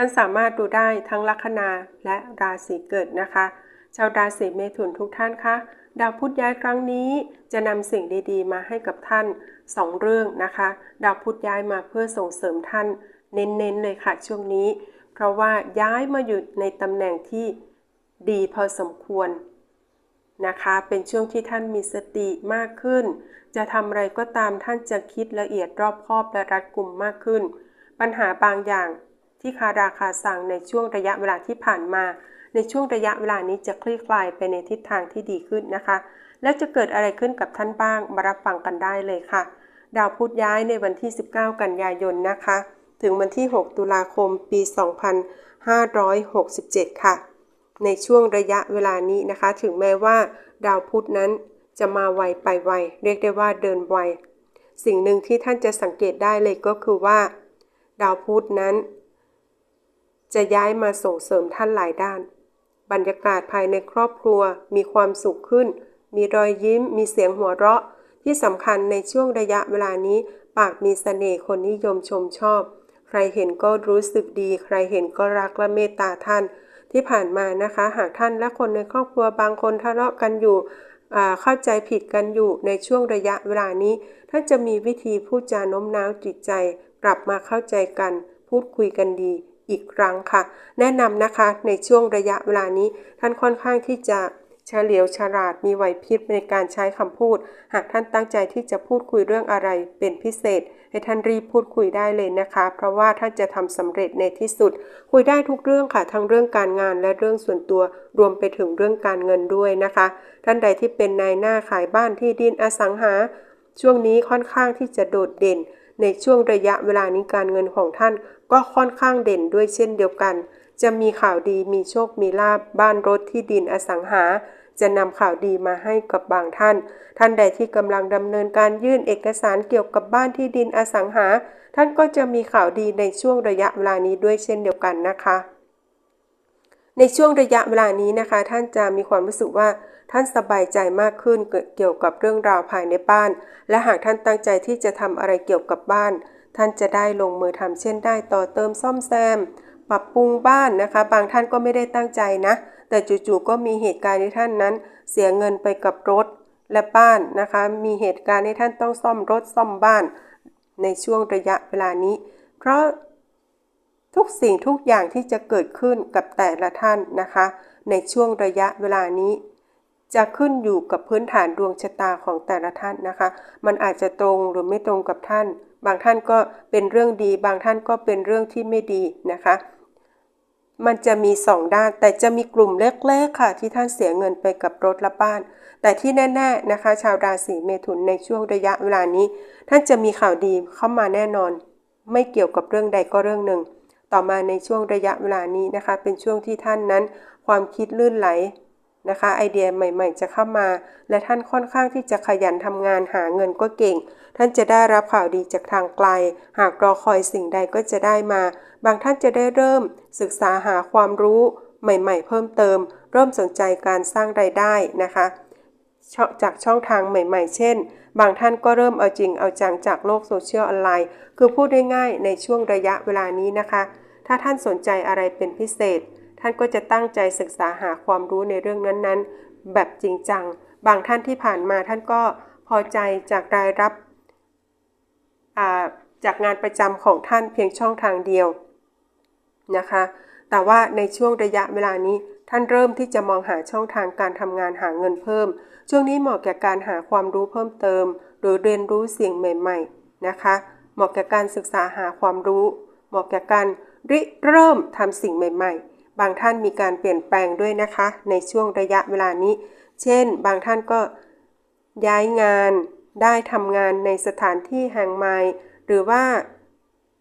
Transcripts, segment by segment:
ท่านสามารถดูได้ทั้งลัคนาและราศีเกิดนะคะ ชาวราศีเมถุนทุกท่านคะดาวพุธย้ายครั้งนี้จะนำสิ่งดีๆ มาให้กับท่าน 2 เรื่องนะคะ ดาวพุธย้ายมาเพื่อส่งเสริมท่าน เน้นๆเลยค่ะช่วงนี้ เพราะว่าย้ายมาอยู่ในตำแหน่งที่ดีพอสมควรนะคะ เป็นช่วงที่ท่านมีสติมากขึ้น จะทำอะไรก็ตามท่านจะคิดละเอียดรอบคอบและรัดกุมมากขึ้น ปัญหาบางอย่าง ที่คาราคาสั่งในช่วงระยะเวลาที่ผ่านมา ในช่วงระยะเวลานี้จะคลี่คลายไปในทิศทางที่ดีขึ้นนะคะ แล้วจะเกิดอะไรขึ้นกับท่านบ้างมารับฟังกันได้เลยค่ะ ดาวพุธย้ายในวันที่ 19 กันยายนนะคะ ถึงวันที่ 6 ตุลาคมปี 2567 ค่ะ ในช่วงระยะเวลานี้นะคะ ถึงแม้ว่า ดาวพุธนั้นจะมาไวไปไว เรียกได้ว่าเดินไว สิ่งหนึ่งที่ท่านจะสังเกตได้เลยก็คือว่า ดาวพุธนั้น จะย้ายมาส่งเสริมท่านหลายด้าน บรรยากาศภายในครอบครัวมีความสุขขึ้น มีรอยยิ้ม มีเสียงหัวเราะ ที่สำคัญในช่วงระยะเวลานี้ ปากมีเสน่ห์คนนิยมชมชอบ ใครเห็นก็รู้สึกดี ใครเห็นก็รักและเมตตาท่าน ที่ผ่านมานะคะ หากท่านและคนในครอบครัวบางคนทะเลาะกันอยู่เข้าใจผิดกันอยู่ในช่วงระยะเวลานี้ ท่านจะมีวิธีพูดจาโน้มน้าวจิตใจ กลับมาเข้าใจกัน พูดคุยกันดี อีกครั้งค่ะ แนะนำนะคะในช่วงระยะเวลานี้ ท่านค่อนข้างที่จะเฉลียวฉลาดมีไหวพริบในการใช้คำพูด หากท่านตั้งใจที่จะพูดคุยเรื่องอะไรเป็นพิเศษ ให้ท่านรีบพูดคุยได้เลยนะคะ เพราะว่าท่านจะทำสำเร็จในที่สุด คุยได้ทุกเรื่องค่ะ ทั้งเรื่องการงานและเรื่องส่วนตัว รวมไปถึงเรื่องการเงินด้วยนะคะ ท่านใดที่เป็นนายหน้าขายบ้านที่ดินอสังหา ช่วงนี้ค่อนข้างที่จะโดดเด่น ในช่วงระยะเวลานี้การเงินของท่านก็ค่อนข้างเด่นด้วยเช่นเดียวกัน จะมีข่าวดีมีโชคมีลาบบ้านรถที่ดินอสังหา จะนำข่าวดีมาให้กับบางท่าน ท่านใดที่กำลังดำเนินการยื่นเอกสารเกี่ยวกับบ้านที่ดินอสังหา ท่านก็จะมีข่าวดีในช่วงระยะเวลานี้ด้วยเช่นเดียวกันนะคะ ในช่วงระยะเวลานี้นะคะ ท่านจะมีความรู้สึกว่า ท่านสบายใจมากขึ้นเกี่ยวกับเรื่องราวภายในบ้าน และหากท่านตั้งใจที่จะทำอะไรเกี่ยวกับบ้าน ท่านจะได้ลงมือทำเช่นได้ต่อเติมซ่อมแซม ปรับปรุงบ้านนะคะ บางท่านก็ไม่ได้ตั้งใจนะ แต่จู่ๆก็มีเหตุการณ์ที่ท่านนั้น เสียเงินไปกับรถและบ้านนะคะ มีเหตุการณ์ที่ท่านต้องซ่อมรถซ่อมบ้าน ในช่วงระยะเวลานี้ เพราะทุกสิ่งทุกอย่างที่จะเกิดขึ้นกับแต่ละท่านนะคะ ในช่วงระยะเวลานี้ จะขึ้นอยู่กับพื้นฐานดวงชะตาของแต่ละท่านนะคะ มันอาจจะตรงหรือไม่ตรงกับท่าน บางท่านก็เป็นเรื่องดี บางท่านก็เป็นเรื่องที่ไม่ดีนะคะ มันจะมีสองด้าน แต่จะมีกลุ่มเล็กๆค่ะ ที่ท่านเสียเงินไปกับรถและบ้าน แต่ที่แน่ๆนะคะ ชาวราศีเมถุนในช่วงระยะเวลานี้ ท่านจะมีข่าวดีเข้ามาแน่นอน ไม่เกี่ยวกับเรื่องใดก็เรื่องหนึ่ง ต่อมาในช่วงระยะเวลานี้นะคะ เป็นช่วงที่ท่านนั้น ความคิดลื่นไหล นะคะ ไอเดียใหม่ๆ จะเข้ามา และท่านค่อนข้างที่จะขยันทำงานหาเงินก็เก่ง ท่านจะได้รับข่าวดีจากทางไกล หากรอคอยสิ่งใดก็จะได้มา บางท่านจะได้เริ่ม ศึกษาหาความรู้ใหม่ๆ เพิ่มเติม เริ่มสนใจการสร้างรายได้นะคะจากช่องทางใหม่ๆ เช่น บางท่านก็เริ่มเอาจริงเอาจังจากโลกโซเชียลออนไลน์ คือพูดได้ง่ายในช่วงระยะเวลานี้นะคะ ถ้าท่านสนใจอะไรเป็นพิเศษ ท่านก็จะตั้งใจศึกษาหาความรู้ในเรื่องนั้นๆ แบบจริงจัง บางท่านที่ผ่านมาท่านก็พอใจจากรายรับจากงานประจำของท่านเพียงช่องทางเดียวนะคะ แต่ว่าในช่วงระยะเวลานี้ท่านเริ่มที่จะมองหาช่องทางการทำงานหาเงินเพิ่ม ช่วงนี้เหมาะแก่การหาความรู้เพิ่มเติม หรือเรียนรู้สิ่งใหม่ๆนะคะ เหมาะแก่การศึกษาหาความรู้ เหมาะแก่การริเริ่มทำสิ่งใหม่ ๆ บางท่านมีการเปลี่ยนแปลงด้วยนะคะ ในช่วงระยะเวลานี้ เช่น บางท่านก็ย้ายงานได้ทำงานในสถานที่แห่งใหม่ หรือว่า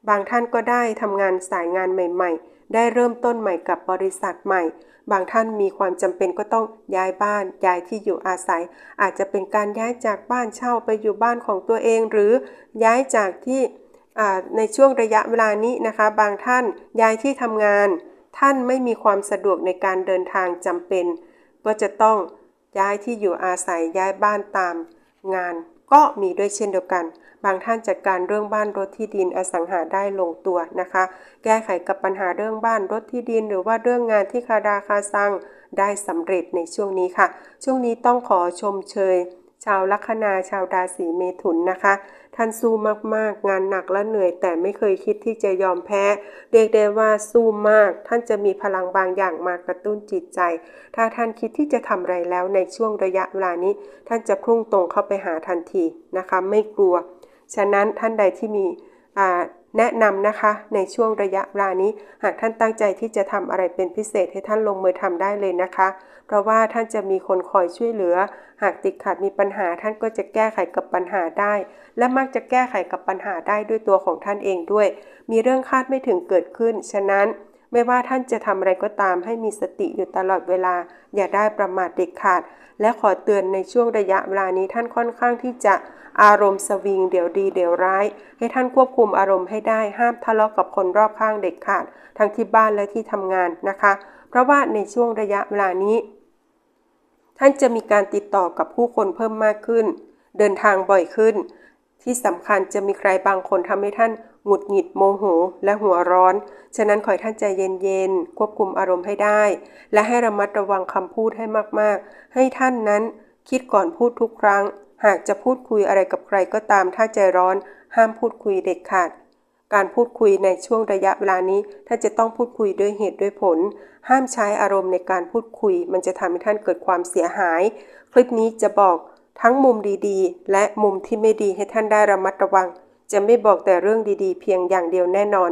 บางท่านก็ได้ทำงานสายงานใหม่ ๆ ได้เริ่มต้นใหม่กับบริษัทใหม่ บางท่านมีความจำเป็นก็ต้องย้ายบ้าน ย้ายที่อยู่อาศัย อาจจะเป็นการย้ายจากบ้านเช่าไปอยู่บ้านของตัวเอง หรือย้ายจากที่ในช่วงระยะเวลานี้นะคะ บางท่านย้ายที่ทำงาน ท่านไม่มีความสะดวกในการเดินทางจำเป็น ก็จะต้องย้ายที่อยู่อาศัยย้ายบ้านตาม งานก็มีด้วยเช่นเดียวกัน บางท่านจัดการเรื่องบ้านรถที่ดินอสังหาได้ลงตัวนะคะ แก้ไขกับปัญหาเรื่องบ้านรถที่ดิน หรือว่าเรื่องงานที่คาราคาซังได้สำเร็จในช่วงนี้ค่ะ ช่วงนี้ต้องขอชมเชย ชาวลัคนาชาวราศีเมถุนนะคะ ท่านสู้มากๆ งานหนักและเหนื่อย แต่ไม่เคยคิดที่จะยอมแพ้ เรียกได้ว่าสู้มาก ท่านจะมีพลังบางอย่างมากระตุ้นจิตใจ ถ้าท่านคิดที่จะทำอะไรแล้วในช่วงระยะเวลานี้ ท่านจะพุ่งตรงเข้าไปหาทันทีนะคะ ไม่กลัว ฉะนั้นท่านใดที่มี แนะนำนะคะในช่วงระยะเวลานี้ หากท่านตั้งใจที่จะทำอะไรเป็นพิเศษให้ท่านลงมือทำได้เลยนะคะ เพราะว่าท่านจะมีคนคอยช่วยเหลือ หากติดขัดมีปัญหาท่านก็จะแก้ไขกับปัญหาได้ และมักจะแก้ไขกับปัญหาได้ด้วยตัวของท่านเองด้วย มีเรื่องคาดไม่ถึงเกิดขึ้น ฉะนั้น ไม่ว่าท่านจะทำอะไรก็ตามให้มีสติอยู่ตลอดเวลา อย่าได้ประมาทเด็ดขาด และขอเตือนในช่วงระยะเวลานี้ท่านค่อนข้างที่จะ อารมณ์สวิงเดี๋ยวดีเดี๋ยวร้าย ให้ท่านควบคุมอารมณ์ให้ได้ห้ามทะเลาะกับคนรอบข้างเด็ดขาด ทั้งที่บ้านและที่ทำงานนะคะ เพราะว่าในช่วงระยะเวลานี้ ท่านจะมีการติดต่อกับผู้คนเพิ่มมากขึ้น เดินทางบ่อยขึ้น ที่สำคัญจะมีใครบางคนทำให้ท่านหงุดหงิดโมโห และหัวร้อน ฉะนั้นขอให้ท่านใจเย็นๆ ควบคุมอารมณ์ให้ได้ และให้ระมัดระวังคำพูดให้มากๆ ให้ท่านนั้นคิดก่อนพูดทุกครั้ง หากจะพูดคุยอะไรกับใครก็ตามถ้าใจร้อน ห้ามพูดคุยเด็ดขาด การพูดคุยในช่วงระยะเวลานี้ถ้าจะต้องพูดคุยด้วยเหตุด้วยผล ห้ามใช้อารมณ์ในการพูดคุย มันจะทำให้ท่านเกิดความเสียหาย คลิปนี้จะบอกทั้งมุมดีๆ และมุมที่ไม่ดีให้ท่านได้ระมัดระวัง จะไม่บอกแต่เรื่องดีๆ เพียงอย่างเดียวแน่นอน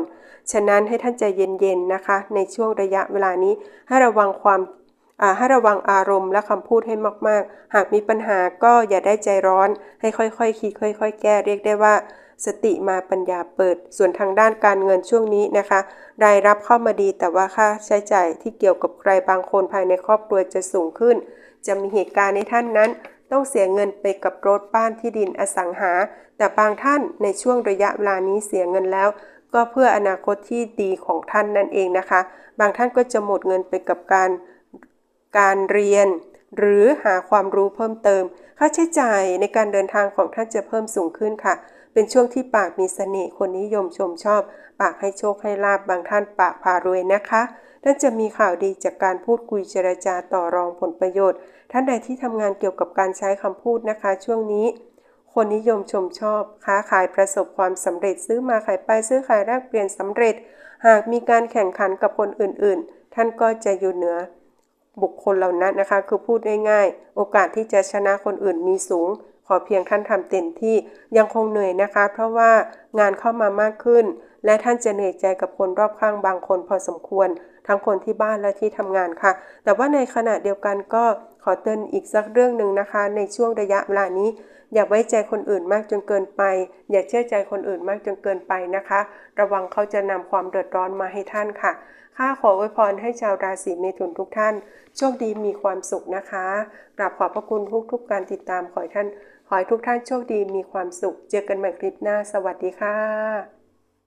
ฉะนั้นให้ท่านใจเย็นๆนะคะ ในช่วงระยะเวลานี้ให้ระวังความ ให้ระวังอารมณ์และคำพูดให้มากๆ หากมีปัญหาก็อย่าได้ใจร้อน ให้ค่อยๆคิดค่อย ๆ แก้เรียกได้ว่า สติมาปัญญาเปิด ส่วนทางด้านการเงินช่วงนี้นะคะรายรับเข้ามาดีแต่ว่าค่าใช้จ่ายที่เกี่ยวกับใครบางคนภายในครอบครัวจะสูงขึ้น จะมีเหตุการณ์ในท่านนั้น ต้องเสียเงินไปกับรถบ้านที่ดินอสังหา แต่บางท่านในช่วงระยะเวลานี้เสียเงินแล้วก็เพื่ออนาคตที่ดีของท่านนั่นเองนะคะ บางท่านก็จะหมดเงินไปกับการ การเรียน หรือหาความรู้เพิ่มเติม ค่าใช้จ่ายในการเดินทางของท่านจะเพิ่มสูงขึ้นค่ะ เป็นช่วงที่ปากมีเสน่ห์คนนิยมชมชอบ ปากให้โชคให้ลาบบางท่านปากพารวยนะคะท่านจะมีข่าวดีจากการพูดคุยเจรจาต่อรองผลประโยชน์ ท่านใดที่ทำงานเกี่ยวกับการใช้คำพูดนะคะ ช่วงนี้คนนิยมชมชอบ ค้าขายประสบความสำเร็จซื้อมาขายไปซื้อขายแลกเปลี่ยนสำเร็จ หากมีการแข่งขันกับคนอื่น ๆ ท่านก็จะอยู่เหนือ บุคคลเหล่านั้นนะคะ คือพูดง่ายๆ โอกาสที่จะชนะคนอื่นมีสูง ขอเพียงท่านทำเต็มที่ยังคงเหนื่อยนะคะ เพราะว่างานเข้ามามากขึ้น และท่านจะเหนื่อยใจกับคนรอบข้างบางคนพอสมควร ทั้งคนที่บ้านและที่ทำงานค่ะ แต่ว่าในขณะเดียวกันก็ ขอเตือนอีกสักเรื่องหนึ่งนะคะ ในช่วงระยะเวลานี้ อย่าไว้ใจคนอื่นมากจนเกินไป อย่าเชื่อใจคนอื่นมากจนเกินไปนะคะ ระวังเขาจะนำความเดือดร้อนมาให้ท่านค่ะข้าขออวยพรให้ชาวราศีเมถุนทุกท่าน โชคดีมีความสุขนะคะกราบขอบพระคุณทุกทุกการติดตามขอให้ท่าน ขอให้ทุกท่านโชคดีมีความสุข เจอกันใหม่คลิปหน้า สวัสดีค่ะ